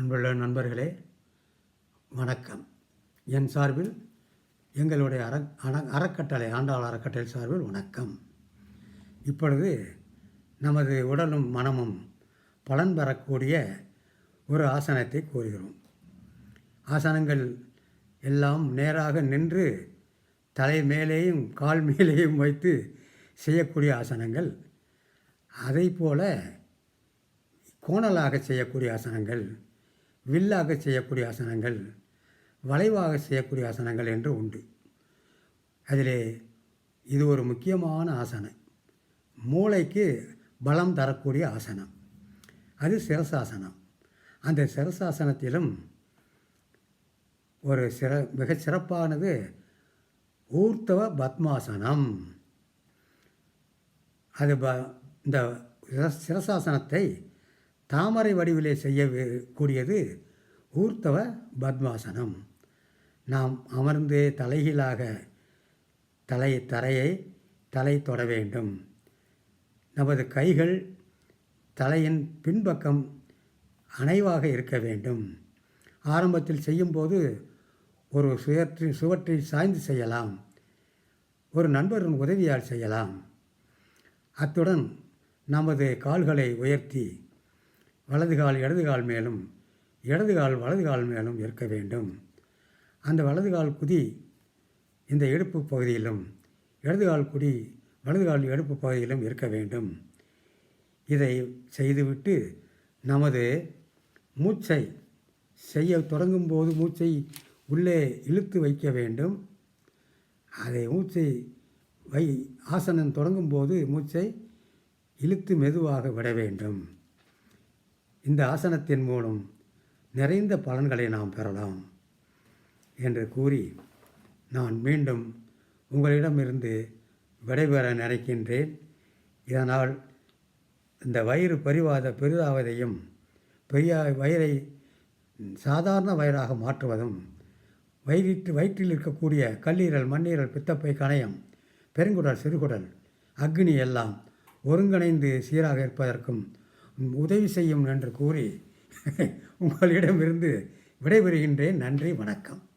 அன்புள்ள நண்பர்களே வணக்கம். என் சார்பில் எங்களுடைய அற அற அறக்கட்டளை ஆண்டாள் அறக்கட்டளை சார்பில் வணக்கம். இப்பொழுது நமது உடலும் மனமும் பலன் பெறக்கூடிய ஒரு ஆசனத்தை கூறுகிறோம். ஆசனங்கள் எல்லாம் நேராக நின்று தலை மேலேயும் கால் மேலேயும் வைத்து செய்யக்கூடிய ஆசனங்கள். அதை போல கோணலாக செய்யக்கூடிய ஆசனங்கள். வில்லாக செய்யக்கூடிய ஆசனங்கள் வளைவாக செய்யக்கூடிய ஆசனங்கள் என்று உண்டு. அதிலே இது ஒரு முக்கியமான ஆசனம். மூளைக்கு பலம் தரக்கூடிய ஆசனம். அது சிரசாசனம். அந்த சிரசாசனத்திலும் ஒரு சிற மிகச் சிறப்பானது ஊர்த்தவ பத்மாசனம். அது ப இந்த சிரசாசனத்தை தாமரை வடிவிலே செய்ய வே- கூடியது ஊர்த்தவ பத்மாசனம். நாம் அமர்ந்து தலைகீழாக தலை தரையை தலை தொட வேண்டும். நமது கைகள் தலையின் பின்பக்கம் அணைவாக இருக்க வேண்டும். ஆரம்பத்தில் செய்யும்போது ஒரு சுயற்றின் சுவற்றில் சாய்ந்து செய்யலாம். ஒரு நண்பரின் உதவியால் செய்யலாம். அத்துடன் நமது கால்களை உயர்த்தி வலது கால் இடது கால் மேலும் இடது கால் வலது கால் மேலும் இருக்க வேண்டும். அந்த வலது கால் குதி இந்த இடுப்பு பகுதியிலும் இடது கால் குடி வலது கால் இடுப்பு பகுதியிலும் இருக்க வேண்டும். இதை செய்துவிட்டு நமது மூச்சை செய்ய தொடங்கும் போது மூச்சை உள்ளே இழுத்து வைக்க வேண்டும். அதை மூச்சை வை ஆசனம் தொடங்கும் போது மூச்சை இழுத்து மெதுவாக விட வேண்டும். இந்த ஆசனத்தின் மூலம் நிறைந்த பலன்களை நாம் பெறலாம் என்று கூறி நான் மீண்டும் உங்களிடமிருந்து விடைபெற நினைக்கின்றேன். இதனால் இந்த வயிறு பரிவாத பெரிதாவதையும் பெரிய வயிறை சாதாரண வயிறாக மாற்றுவதும் வயிற்று வயிற்றில் இருக்கக்கூடிய கல்லீரல் மண்ணீரல் பித்தப்பை கணையம் பெருங்குடல் சிறுகுடல் அக்னி எல்லாம் ஒருங்கிணைந்து சீராக இருப்பதற்கும் உதவி செய்யும் என்று கூறி உங்களிடமிருந்து விடைபெறுகின்றேன். நன்றி வணக்கம்.